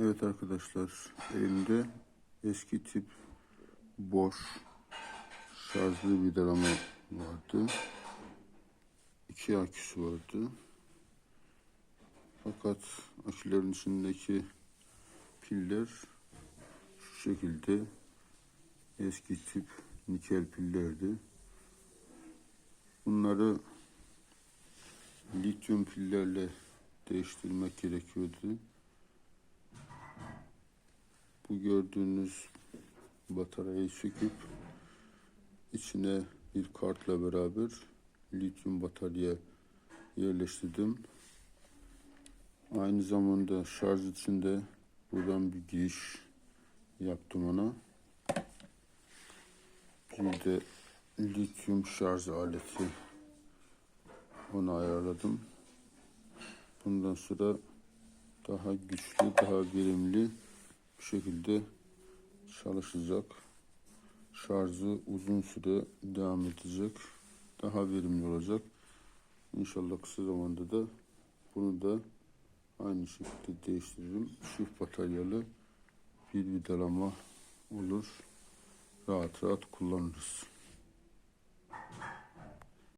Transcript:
Evet arkadaşlar elimde eski tip boş şarjlı vidalama vardı. İki aküsü vardı. Fakat akülerin içindeki piller şu şekilde eski tip nikel pillerdi. Bunları lityum pillerle değiştirmek gerekiyordu. Bu gördüğünüz bataryayı söküp içine bir kartla beraber lityum batarya yerleştirdim. Aynı zamanda şarj içinde buradan bir giriş yaptım ona. Bir de lityum şarj aleti onu ayarladım. Bundan sonra daha güçlü, daha verimli bir şekilde çalışacak. Şarjı uzun süre devam edecek. Daha verimli olacak. İnşallah kısa zamanda da bunu da aynı şekilde değiştiririm. Çift bataryalı bir vidalama olur. Rahat rahat kullanırız.